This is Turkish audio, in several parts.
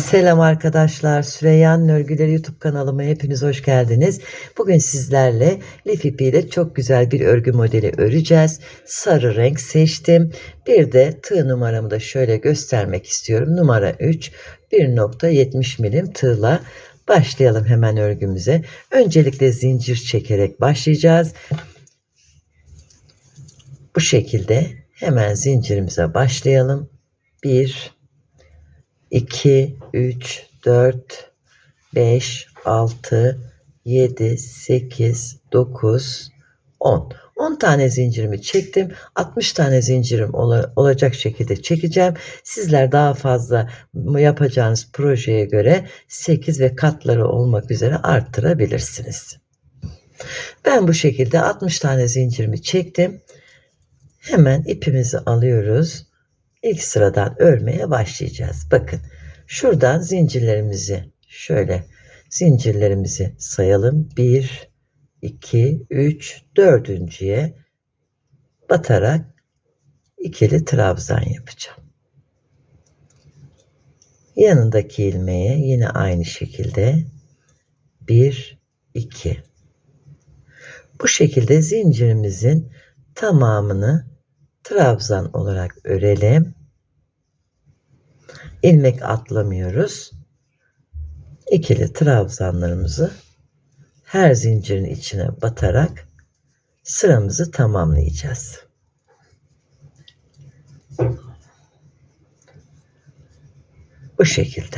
Selam arkadaşlar. Süreyyan Örgüleri YouTube kanalıma hepiniz hoş geldiniz. Bugün sizlerle lif ipiyle çok güzel bir örgü modeli öreceğiz. Sarı renk seçtim. Bir de tığ numaramı da şöyle göstermek istiyorum. Numara 3 1.70 milim tığla başlayalım hemen örgümüze. Öncelikle zincir çekerek başlayacağız. Bu şekilde hemen zincirimize başlayalım. 1 2, 3, 4, 5, 6, 7, 8, 9, 10. 10 tane zincirimi çektim. 60 tane zincirim ola- olacak şekilde çekeceğim. Sizler daha fazla yapacağınız projeye göre 8 ve katları olmak üzere arttırabilirsiniz. Ben bu şekilde 60 tane zincirimi çektim. Hemen ipimizi alıyoruz. İlk sıradan örmeye başlayacağız. Bakın şuradan zincirlerimizi şöyle zincirlerimizi sayalım. 1, 2, 3, dördüncüye batarak ikili trabzan yapacağım. Yanındaki ilmeğe yine aynı şekilde 1, 2. Bu şekilde zincirimizin tamamını trabzan olarak örelim. İlmek atlamıyoruz. İkili trabzanlarımızı her zincirin içine batarak sıramızı tamamlayacağız. Bu şekilde.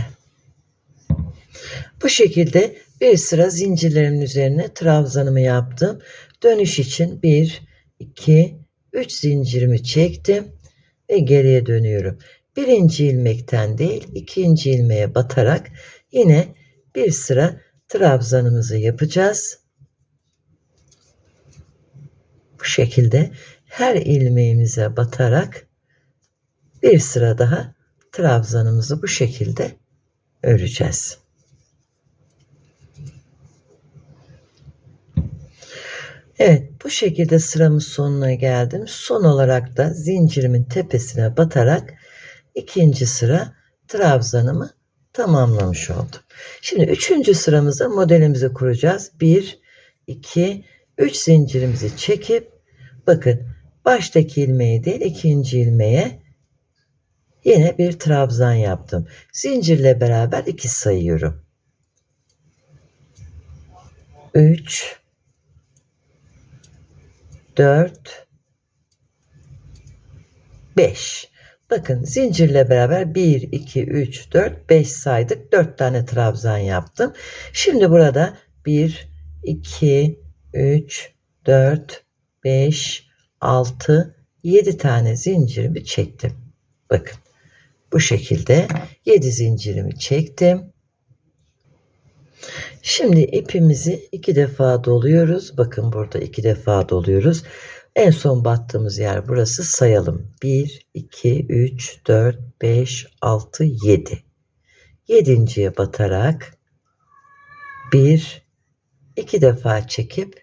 Bu şekilde bir sıra zincirlerimin üzerine trabzanımı yaptım. Dönüş için 1, 2, 3 zincirimi çektim ve geriye dönüyorum. Birinci ilmekten değil ikinci ilmeğe batarak yine bir sıra trabzanımızı yapacağız. Bu şekilde her ilmeğimize batarak bir sıra daha trabzanımızı bu şekilde öreceğiz. Evet bu şekilde sıramın sonuna geldim. Son olarak da zincirimin tepesine batarak ikinci sıra trabzanımı tamamlamış oldum. Şimdi üçüncü sıramızda modelimizi kuracağız. 1, 2, 3 zincirimizi çekip bakın baştaki ilmeği değil ikinci ilmeğe yine bir trabzan yaptım. Zincirle beraber 2 sayıyorum. 3 4 5 Bakın zincirle beraber 1 2 3 4 5 saydık. 4 tane trabzan yaptım. Şimdi burada 1 2 3 4 5 6 7 tane zincirimi çektim. Bakın bu şekilde 7 zincirimi çektim. Şimdi ipimizi iki defa doluyoruz. Bakın burada iki defa doluyoruz. En son battığımız yer burası. Sayalım. 1, 2, 3, 4, 5, 6, 7. Yedinciye batarak bir, iki defa çekip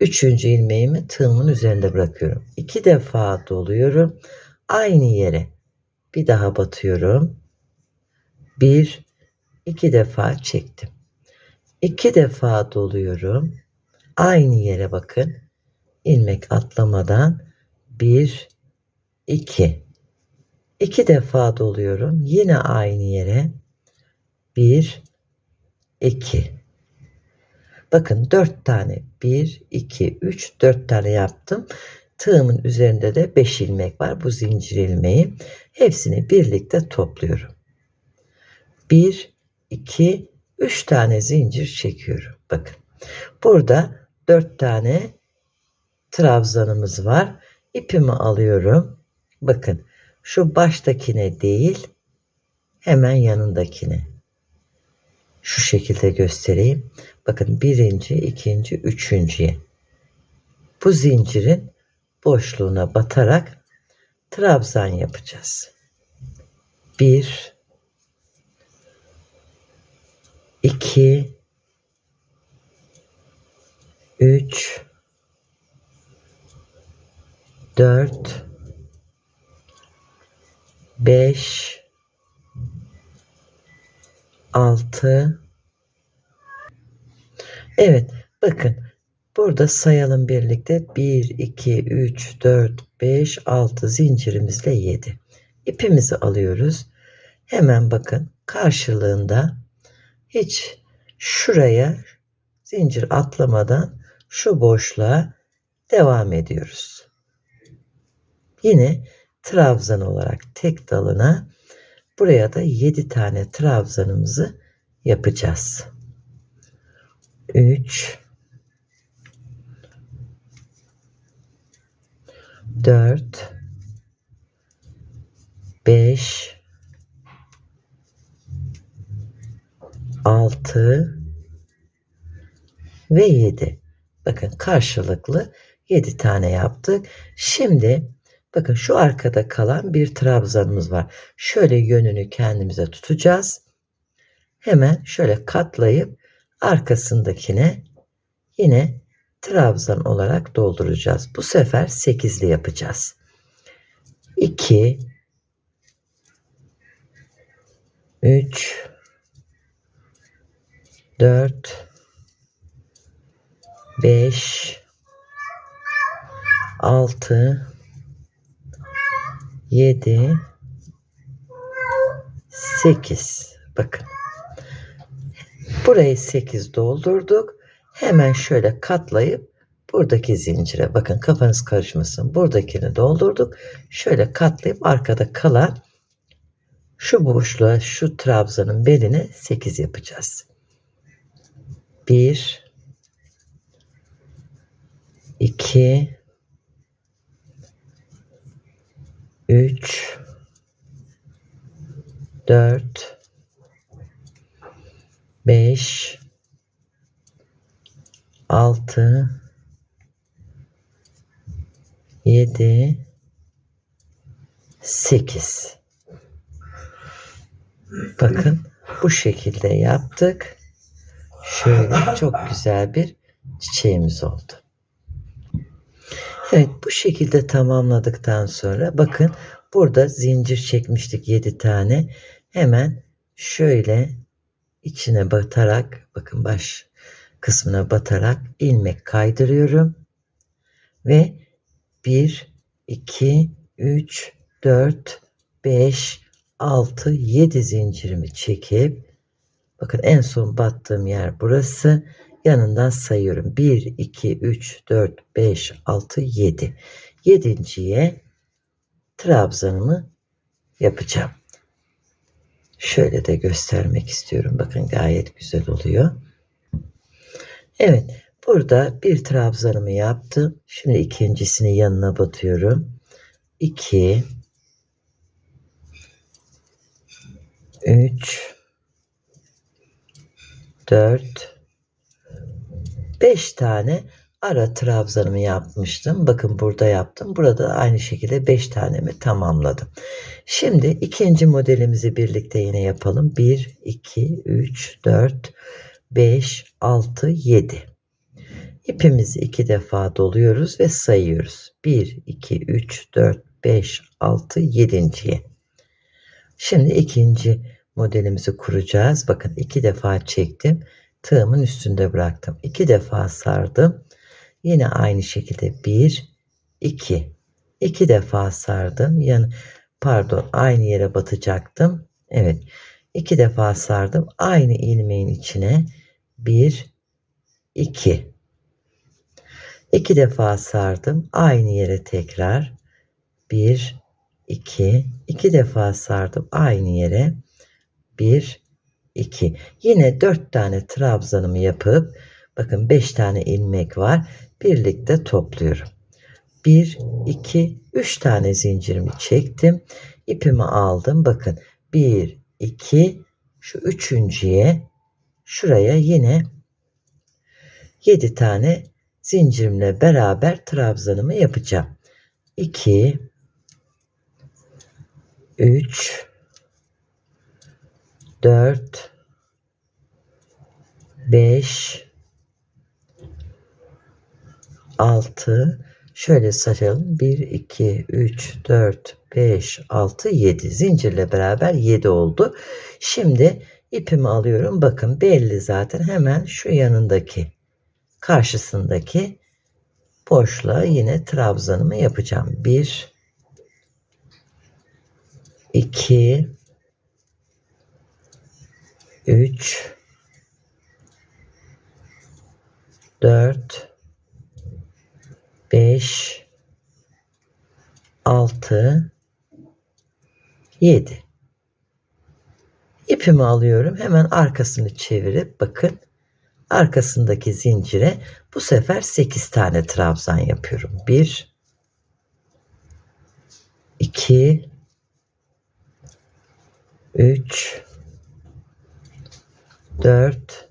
üçüncü ilmeğimi tığımın üzerinde bırakıyorum. İki defa doluyorum. Aynı yere bir daha batıyorum. Bir, iki defa çektim. İki defa doluyorum. Aynı yere bakın. İlmek atlamadan bir, iki. İki defa doluyorum. Yine aynı yere bir, iki. Bakın dört tane bir, iki, üç, dört tane yaptım. Tığımın üzerinde de beş ilmek var. Bu zincir ilmeği. Hepsini birlikte topluyorum. Bir, iki, 3 tane zincir çekiyorum. Bakın. Burada 4 tane trabzanımız var. İpimi alıyorum. Bakın. Şu baştakine değil, hemen yanındakine. Şu şekilde göstereyim. Bakın birinci, ikinci, üçüncüye. Bu zincirin boşluğuna batarak trabzan yapacağız. Bir, 2 3 4 5 6 Evet bakın burada sayalım birlikte. 1 2 3 4 5 6 zincirimizle 7 ipimizi alıyoruz. Hemen bakın karşılığında hiç şuraya zincir atlamadan şu boşluğa devam ediyoruz. Yine trabzan olarak tek dalına buraya da 7 tane trabzanımızı yapacağız. 3 4 5 6 ve 7. Bakın karşılıklı 7 tane yaptık. Şimdi bakın şu arkada kalan bir trabzanımız var. Şöyle yönünü kendimize tutacağız. Hemen şöyle katlayıp arkasındakine yine trabzan olarak dolduracağız. Bu sefer 8'li yapacağız. 2 3 4 5 6 7 8 bakın. Burayı 8 doldurduk. Hemen şöyle katlayıp buradaki zincire bakın kafanız karışmasın buradakini doldurduk. Şöyle katlayıp arkada kalan şu boşluğa şu trabzanın beline 8 yapacağız. 1 2 3 4 5 6 7 8 Bakın bu şekilde yaptık. Şöyle çok güzel bir çiçeğimiz oldu. Evet bu şekilde tamamladıktan sonra bakın burada zincir çekmiştik 7 tane. Hemen şöyle içine batarak bakın baş kısmına batarak ilmek kaydırıyorum. Ve 1, 2, 3, 4, 5, 6, 7 zincirimi çekip bakın en son battığım yer burası yanından sayıyorum. 1, 2, 3, 4, 5, 6, 7. Yedinciye trabzanımı yapacağım. Şöyle de göstermek istiyorum. Bakın gayet güzel oluyor. Evet. Burada bir trabzanımı yaptım. Şimdi ikincisini yanına batıyorum. 2 3 4 5 tane ara trabzanımı yapmıştım. Bakın burada yaptım. Burada aynı şekilde 5 tanemi tamamladım. Şimdi ikinci modelimizi birlikte yine yapalım. 1, 2, 3, 4, 5, 6, 7. İpimizi iki defa doluyoruz ve sayıyoruz. 1, 2, 3, 4, 5, 6, 7.ye. Şimdi ikinci modelimizi kuracağız. Bakın iki defa çektim tığımın üstünde bıraktım. İki defa sardım. Yine aynı şekilde bir, iki. İki defa sardım. Yani pardon aynı yere batacaktım. Evet. iki defa sardım. Aynı ilmeğin içine bir, iki. İki defa sardım. Aynı yere tekrar bir, iki. İki defa sardım. Aynı yere bir, 2. Yine 4 tane trabzanımı yapıp bakın 5 tane ilmek var. Birlikte topluyorum. 1, 2, 3 tane zincirimi çektim. İpimi aldım. Bakın 1, 2, şu üçüncüye şuraya yine 7 tane zincirimle beraber trabzanımı yapacağım. 2 3 4 5 6 şöyle sayalım 1 2 3 4 5 6 7 zincirle beraber 7 oldu. Şimdi ipimi alıyorum. Bakın belli zaten hemen şu yanındaki karşısındaki boşluğa yine trabzanımı yapacağım. 1 2 3 4 5 6 7 İpimi alıyorum. Hemen arkasını çevirip bakın. Arkasındaki zincire bu sefer 8 tane trabzan yapıyorum. 1 2 3 4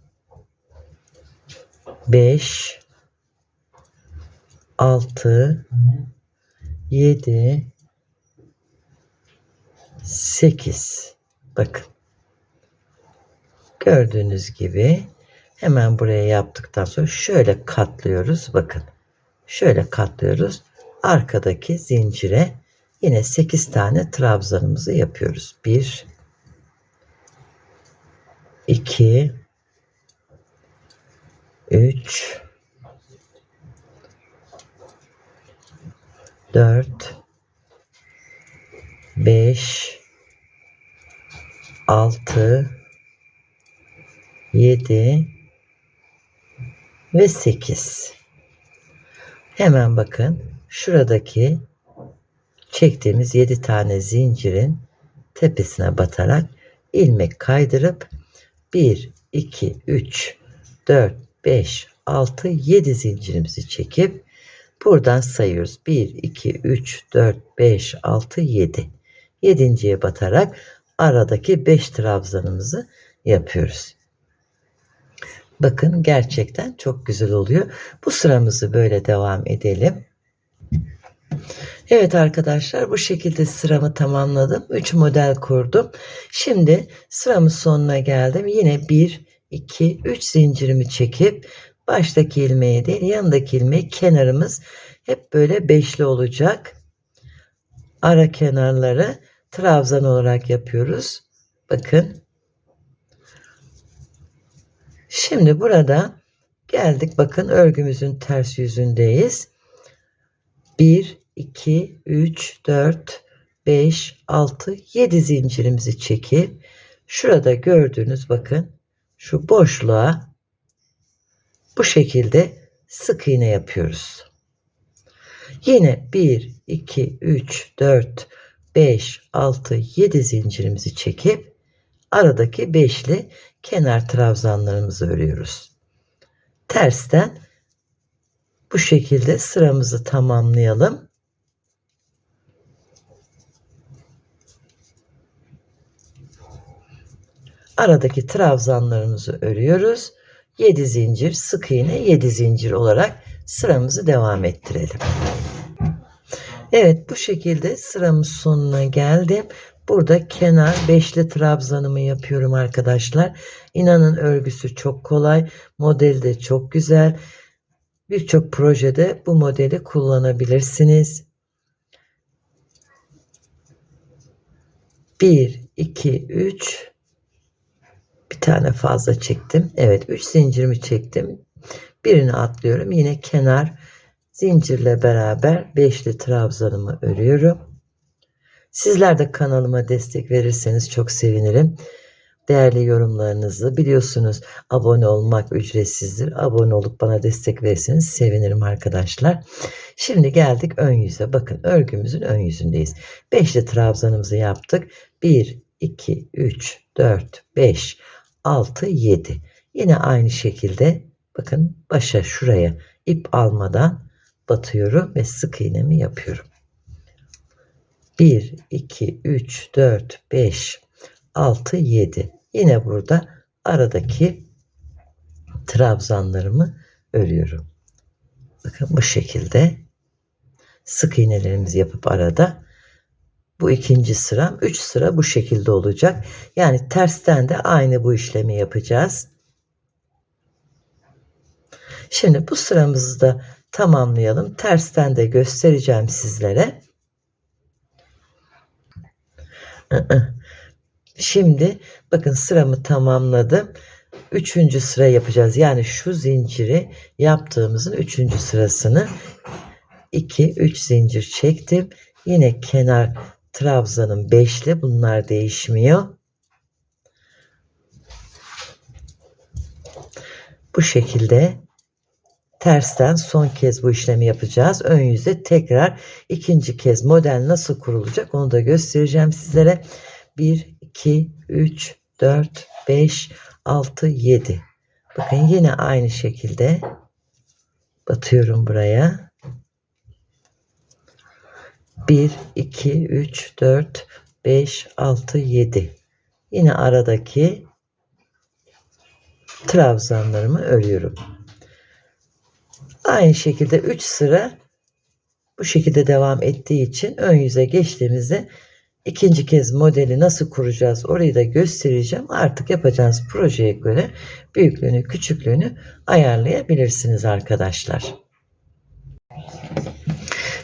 5 6 7 8 bakın. Gördüğünüz gibi hemen buraya yaptıktan sonra şöyle katlıyoruz. Bakın. Şöyle katlıyoruz. Arkadaki zincire yine 8 tane trabzanımızı yapıyoruz. 1 2 3 4 5 6 7 ve 8 hemen bakın şuradaki çektiğimiz 7 tane zincirin tepesine batarak ilmek kaydırıp 1 2 3 4 5 6 7 zincirimizi çekip buradan sayıyoruz 1 2 3 4 5 6 7 yedinciye batarak aradaki 5 trabzanımızı yapıyoruz. Bakın gerçekten çok güzel oluyor. Bu sıramızı böyle devam edelim. Evet arkadaşlar bu şekilde sıramı tamamladım. 3 model kurdum. Şimdi sıramın sonuna geldim. Yine 1, 2, 3 zincirimi çekip baştaki ilmeği değil yanındaki ilmeği kenarımız hep böyle beşli olacak. Ara kenarları trabzan olarak yapıyoruz. Bakın. Şimdi burada geldik. Bakın örgümüzün ters yüzündeyiz. 1, 2, 3, 4, 5, 6, 7 zincirimizi çekip şurada gördüğünüz bakın şu boşluğa bu şekilde sık iğne yapıyoruz. Yine 1, 2, 3, 4, 5, 6, 7 zincirimizi çekip aradaki beşli kenar trabzanlarımızı örüyoruz. Tersten bu şekilde sıramızı tamamlayalım. Aradaki trabzanlarımızı örüyoruz. 7 zincir, sık iğne 7 zincir olarak sıramızı devam ettirelim. Evet bu şekilde sıramız sonuna geldim. Burada kenar beşli trabzanımı yapıyorum arkadaşlar. İnanın örgüsü çok kolay. Modeli de çok güzel. Birçok projede bu modeli kullanabilirsiniz. 1, 2, 3 bir tane fazla çektim. Evet 3 zincirimi çektim. Birini atlıyorum. Yine kenar zincirle beraber beşli trabzanımı örüyorum. Sizler de kanalıma destek verirseniz çok sevinirim. Değerli yorumlarınızı biliyorsunuz abone olmak ücretsizdir. Abone olup bana destek verirseniz sevinirim arkadaşlar. Şimdi geldik ön yüze. Bakın örgümüzün ön yüzündeyiz. Beşli trabzanımızı yaptık. 1, 2, 3, 4, 5, 6, 7. Yine aynı şekilde bakın başa şuraya ip almadan batıyorum ve sık iğnemi yapıyorum. 1, 2, 3, 4, 5, 6, 7. Yine burada aradaki trabzanlarımı örüyorum. Bakın bu şekilde sık iğnelerimizi yapıp arada bu ikinci sıram. Üç sıra bu şekilde olacak. Yani tersten de aynı bu işlemi yapacağız. Şimdi bu sıramızı da tamamlayalım. Tersten de göstereceğim sizlere. Şimdi bakın sıramı tamamladım. Üçüncü sıra yapacağız. Yani şu zinciri yaptığımızın üçüncü sırasını 2 3 zincir çektim. Yine kenar trabzanın beşli bunlar değişmiyor. Bu şekilde tersten son kez bu işlemi yapacağız. Ön yüze tekrar ikinci kez model nasıl kurulacak onu da göstereceğim sizlere. 1, 2, 3, 4, 5, 6, 7. Bakın yine aynı şekilde batıyorum buraya. 1, 2, 3, 4, 5, 6, 7. Yine aradaki trabzanlarımı örüyorum. Aynı şekilde 3 sıra bu şekilde devam ettiği için ön yüze geçtiğimizde ikinci kez modeli nasıl kuracağız orayı da göstereceğim. Artık yapacağınız projeye göre büyüklüğünü küçüklüğünü ayarlayabilirsiniz arkadaşlar.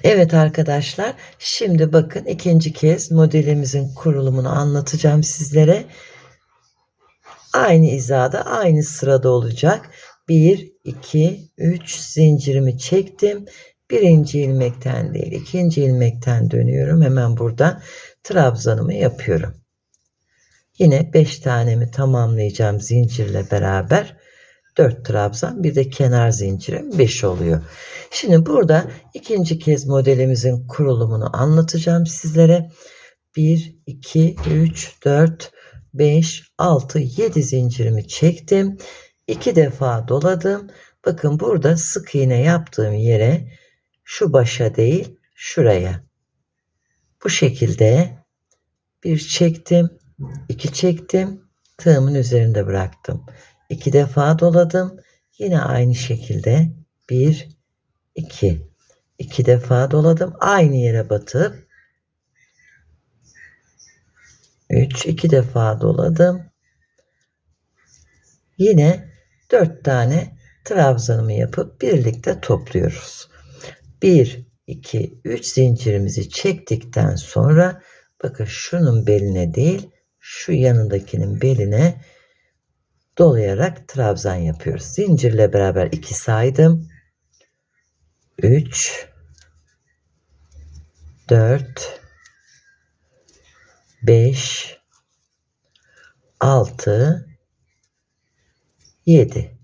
Evet arkadaşlar şimdi bakın ikinci kez modelimizin kurulumunu anlatacağım sizlere. Aynı hizada aynı sırada olacak. 1, 2, 3 zincirimi çektim. Birinci ilmekten değil ikinci ilmekten dönüyorum. Hemen burada trabzanımı yapıyorum. Yine 5 tanemi tamamlayacağım zincirle beraber. 4 trabzan bir de kenar zincirim 5 oluyor. Şimdi burada ikinci kez modelimizin kurulumunu anlatacağım sizlere. 1, 2, 3, 4, 5, 6, 7 zincirimi çektim. 2 defa doladım. Bakın burada sık iğne yaptığım yere şu başa değil şuraya. Bu şekilde bir çektim, iki çektim, tığımın üzerinde bıraktım. İki defa doladım. Yine aynı şekilde bir, iki. iki defa doladım. Aynı yere batıp üç, iki defa doladım. Yine dört tane trabzanımı yapıp birlikte topluyoruz. 1, 2, 3 zincirimizi çektikten sonra bakın şunun beline değil şu yanındakinin beline dolayarak trabzan yapıyoruz. Zincirle beraber 2 saydım. 3 4 5 6 7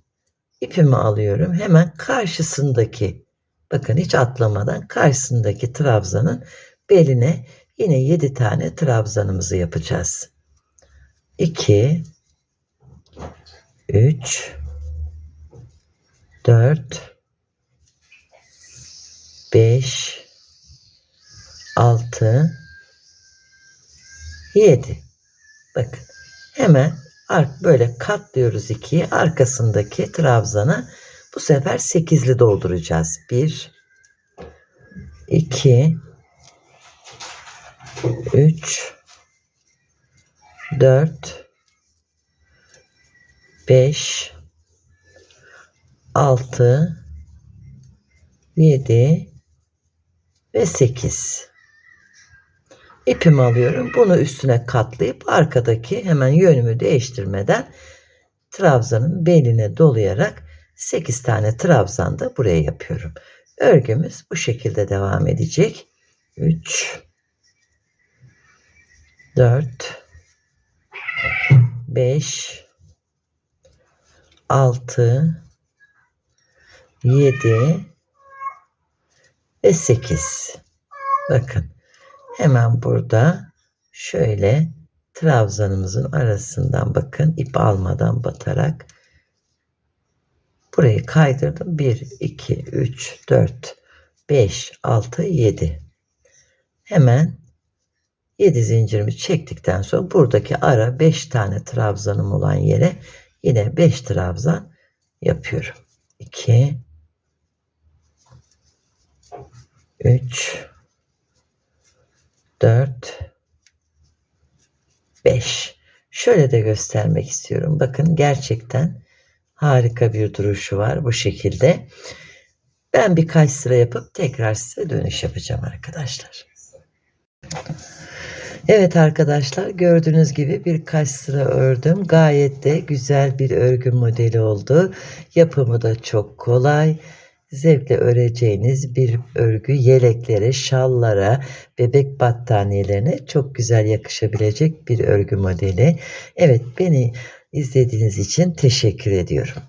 ipimi alıyorum. Hemen karşısındaki bakın hiç atlamadan karşısındaki trabzanın beline yine 7 tane trabzanımızı yapacağız. 2 3 4 5 6 7 bakın hemen böyle katlıyoruz ikiyi. Arkasındaki trabzana bu sefer 8'li dolduracağız. 1 2 3 4 5 6 7 ve 8 ipimi alıyorum. Bunu üstüne katlayıp arkadaki hemen yönümü değiştirmeden trabzanın beline dolayarak 8 tane trabzan da buraya yapıyorum. Örgümüz bu şekilde devam edecek. 3 4 5 6 7 ve 8. Bakın hemen burada şöyle trabzanımızın arasından bakın ip almadan batarak burayı kaydırdım. 1 2 3 4 5 6 7. Hemen 7 zincirimi çektikten sonra buradaki ara 5 tane trabzanım olan yere yine 5 trabzan yapıyorum. 2 3 4 5 Şöyle de göstermek istiyorum. Bakın gerçekten harika bir duruşu var bu şekilde. Ben birkaç sıra yapıp tekrar size dönüş yapacağım arkadaşlar. Evet arkadaşlar gördüğünüz gibi birkaç sıra ördüm. Gayet de güzel bir örgü modeli oldu. Yapımı da çok kolay. Zevkle öreceğiniz bir örgü yeleklere, şallara, bebek battaniyelerine çok güzel yakışabilecek bir örgü modeli. Evet beni izlediğiniz için teşekkür ediyorum.